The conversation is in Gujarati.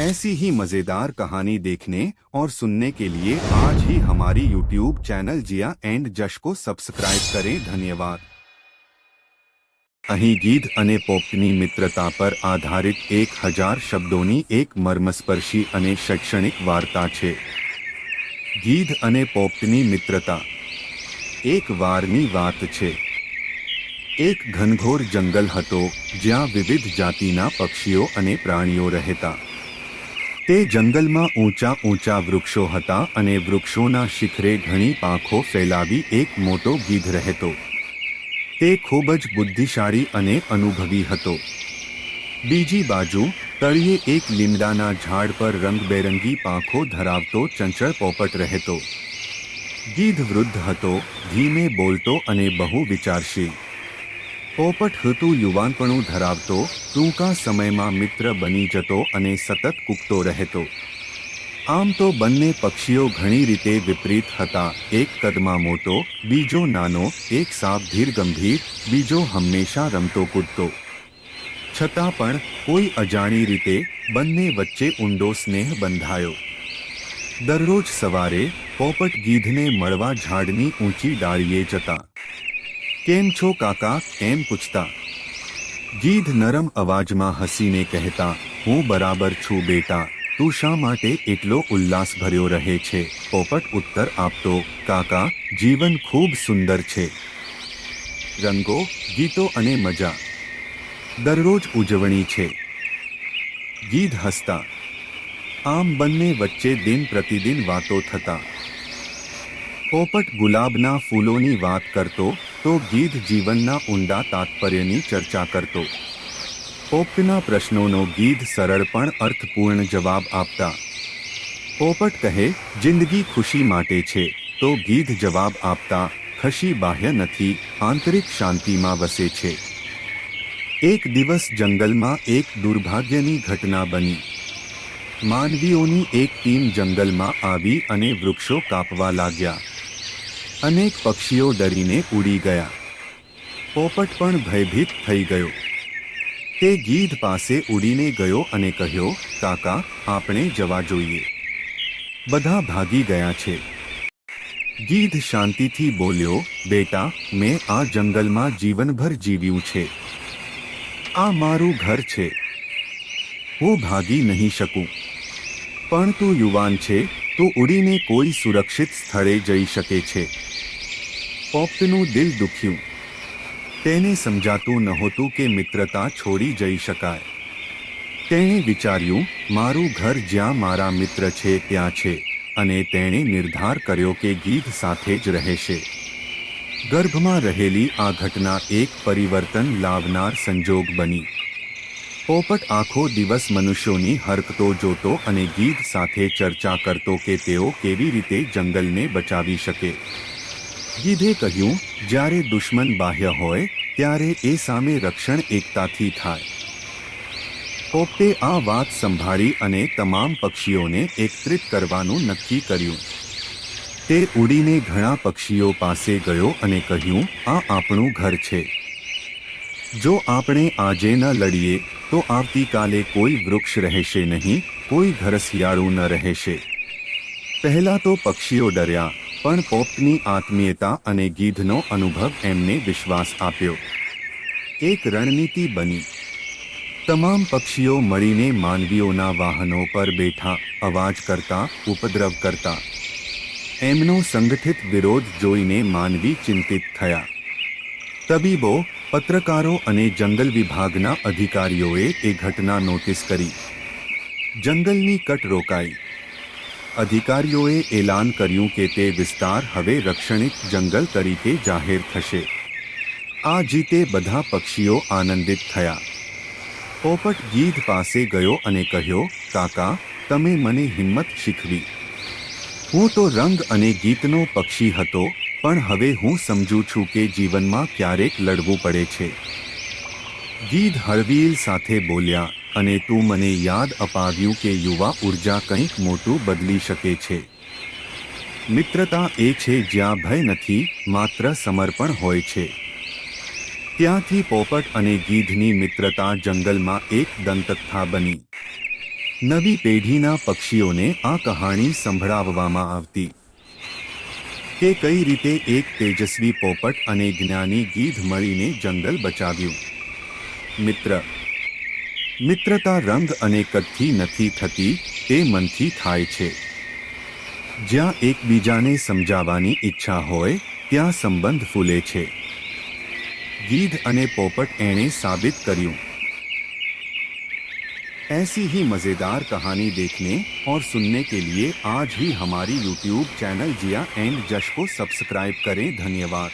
ऐसी ही मजेदार कहानी देखने और सुनने के लिए आज ही हमारी यूट्यूब चैनल जिया एंड जश को सब्सक्राइब करें धन्यवाद અહીં ગીધ અને પોપની મિત્રતા પર આધારિત એક હજાર શબ્દોની એક મર્મસ્પર્શી અને શૈક્ષણિક વાર્તા છે ગીધ અને પોપની મિત્રતા એક વારની વાત છે એક ઘનઘોર જંગલ હતો જ્યાં વિવિધ જાતિના પક્ષીઓ અને પ્રાણીઓ રહેતા તે જંગલમાં ઊંચા ઊંચા વૃક્ષો હતા અને વૃક્ષોના શિખરે ઘણી પાંખો ફેલાવી એક મોટો ગીધ રહેતો. તે ખૂબ જ બુદ્ધિશાળી અને અનુભવી હતો. બીજી બાજુ, તળિયે એક લીમડાના ઝાડ પર રંગબેરંગી પાંખો ધરાવતો ચંચળ પોપટ રહેતો. ગીધ વૃદ્ધ હતો, ધીમે બોલતો અને બહુ વિચારશીલ. પોપટ ઋતુ યુવાનપણું ધરાવતો, ટૂંકા સમયમાં મિત્ર બની જતો અને સતત કૂકતો રહેતો. આમ તો બંને પક્ષીઓ ઘણી રીતે વિપરીત હતા. એક કદમાં મોટો, બીજો નાનો, એક સાપ ધીર ગંભીર બીજો હંમેશા રમતો કૂદતો. છતાં પણ કોઈ અજાણી રીતે બંને વચ્ચે ઊંડો સ્નેહ બંધાયો. દરરોજ સવારે પોપટ ગીધને મળવા ઝાડની ઊંચી ડાળીએ જતા. કેમ છો કાકા? એમ પૂછતા? ગીધ નરમ અવાજમાં હસીને કહેતા, હું બરાબર છું બેટા. તું શા માટે એટલો ઉલ્લાસ ભર્યો રહે છે? પોપટ ઉત્તર આપતો, કાકા, જીવન ખૂબ સુંદર છે. રંગો, ગીતો અને મજા. દરરોજ ઉજવણી છે. ગીધ હસતા, આમ બંને વચ્ચે દિન પ્રતિદિન વાતો થતા. પોપટ ગુલાબના ફૂલોની વાત કરતો તો ગીધ જીવનના ઊંડા તાત્પર્યની ચર્ચા કરતો. પોપટના પ્રશ્નોનો ગીધ સરળ પણ અર્થપૂર્ણ જવાબ આપતા. પોપટ કહે, જિંદગી ખુશી માટે છે. તો ગીધ જવાબ આપતા, ખુશી બાહ્ય નથી, આંતરિક શાંતિમાં વસે છે. એક દિવસ જંગલમાં એક દુર્ભાગ્યની ઘટના બની. માનવીઓની એક ટીમ જંગલમાં આવી અને વૃક્ષો કાપવા લાગ્યા. અનેક પક્ષીઓ ડરીને ઉડી ગયા. પોપટ પણ ભયભીત થઈ ગયો. તે ગીધ પાસે ઉડીને ગયો અને કહ્યો, કાકા, આપણે જવા જોઈએ. બધા ભાગી ગયા છે. ગીધ શાંતિથી બોલ્યો, બેટા, મેં આ જંગલમાં જીવનભર જીવ્યું છે. આ મારું ઘર છે. હું ભાગી નહીં શકું. પણ તું યુવાન છે, તો ઉડીને કોઈ સુરક્ષિત સ્થળે જઈ શકે છે. પોપટનું દિલ દુખ્યું. તેને સમજાતું નહોતું કે મિત્રતા છોડી જઈ શકાય. તેણે વિચાર્યું, મારું ઘર જ્યાં મારા મિત્ર છે ત્યાં છે, અને તેણે નિર્ધાર કર્યો કે ગીધ સાથે જ રહેશે. ગર્ભમાં રહેલી આ ઘટના એક પરિવર્તન લાવનાર સંજોગ બની. પોપટ આખો દિવસ મનુષ્યોની હરકતો જોતો અને ગીધ સાથે ચર્ચા કરતો કે તેઓ કેવી રીતે જંગલને બચાવી શકે. ગીધે કહ્યું, જ્યારે દુશ્મન બાહ્ય હોય, ત્યારે એ સામે રક્ષણ એકતાથી થાય. પોપટે આ વાત સંભાળી અને તમામ પક્ષીઓને એકત્રિત કરવાનું નક્કી કર્યું. તે ઉડીને ઘણા પક્ષીઓ પાસે ગયો અને કહ્યું, આ આપણું ઘર છે. જો આપણે આજે ન લડીએ, તો આવતીકાલે કોઈ વૃક્ષ રહેશે નહીં, કોઈ ઘરસિયાળું ન રહેશે. પહેલાં તો પક્ષીઓ ડર્યા. પણ પોપની આત્મીયતા અને ગીધનો અનુભવ એમને વિશ્વાસ આપ્યો. એક રણનીતિ બની. તમામ પક્ષીઓ મળીને માનવીઓના વાહનો પર બેઠા, અવાજ કરતા, ઉપદ્રવ કરતા. એમનો સંગઠિત વિરોધ જોઈને માનવી ચિંતિત થયા. તબીબો, પત્રકારો અને જંગલ વિભાગના અધિકારીઓએ એ ઘટના નોટિસ કરી. જંગલની કટ રોકાઈ. અધિકારીઓએ એલાન કર્યું કે તે વિસ્તાર હવે રક્ષણિત જંગલ તરીકે જાહેર થશે. આ જીતે બધા પક્ષીઓ આનંદિત થયા. પોપટ ગીધ પાસે ગયો અને કહ્યો, કાકા, તમે મને હિંમત શીખવી. હું તો રંગ અને ગીતનો પક્ષી હતો, પણ હવે હું સમજું છું કે જીવનમાં ક્યારેક લડવું પડે છે. ગીધ હળવીલ સાથે બોલ્યા અને તું મને યાદ અપાવ્યું કે યુવા ઊર્જા કંઈક મોટું બદલી શકે છે. મિત્રતા એ છે જ્યાં ભય નથી, માત્ર સમર્પણ હોય છે. ત્યાંથી પોપટ અને ગીધની મિત્રતા જંગલમાં એક દંતકથા બની. નવી પેઢીના પક્ષીઓને આ કહાણી સંભળાવવામાં આવતી. કે કઈ રીતે એક તેજસ્વી પોપટ અને જ્ઞાની ગીધ મળીને જંગલ બચાવ્યું. મિત્ર મિત્રતા રંગ અને કદથી નથી થતી તે મનથી થાય છે જ્યાં એકબીજાને સમજાવવાની ઈચ્છા હોય ત્યાં સંબંધ ફૂલે છે गीध अने पोपट एने साबित કર્યું ऐसी ही मजेदार कहानी देखने और सुनने के लिए आज ही हमारी यूट्यूब चैनल जिया एंड जश को सब्सक्राइब करें धन्यवाद